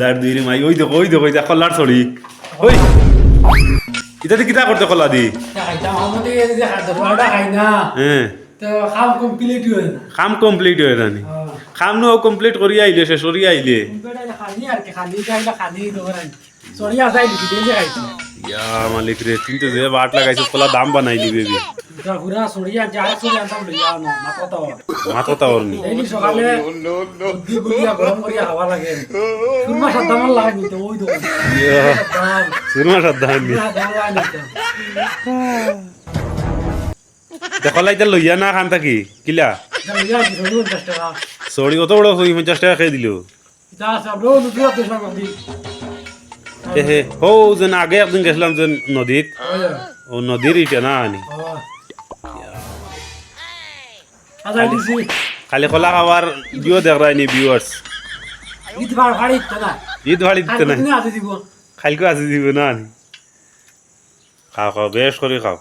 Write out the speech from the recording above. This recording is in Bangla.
দাঁড় দুই মাই, ওই দেখো ওই দেখো কল্লার ছড়ি। ওই। ইতাতে কিতা করতে কল্লা দি? কাম কমপ্লিট হয়ে জানি কাম নো কমপ্লিট করি আইলে শেষ করি আইলে ইয়া মালিক রে কিন্তু যে বাট কলা দাম বানাই দিবি পুরা সরিয়া যা সরিয়া আনতাম লইয়া না মাথা তো মাথা তাওর নি? এই সকালে বুদ্ধি বুদ্ধিয়া গরম করিয়া খাওয়া লাগে। সুরমা সাদ্দাম লাগে তো ওই দোকান সুরমা সাদ্দান নি? পুরা দাম লাগে দেখো লাইতে লইয়া না খান থাকি কিলা? সরু সরি অত বড় হই পঞ্চাশ টাকা। খেয়ে দিল। হো যেন আগে একদিন গেছিলাম যে নদীত। ও নদীর ইটা না আনি। খালি কলা খাবার দিও দেখ এনে ভিউয়ার্স ঈদ ভাড়ি তো না ঈদ ভাড়ি দিতে আছে খালকে আছে দিব? না খাও খাও বেশ করে খাও।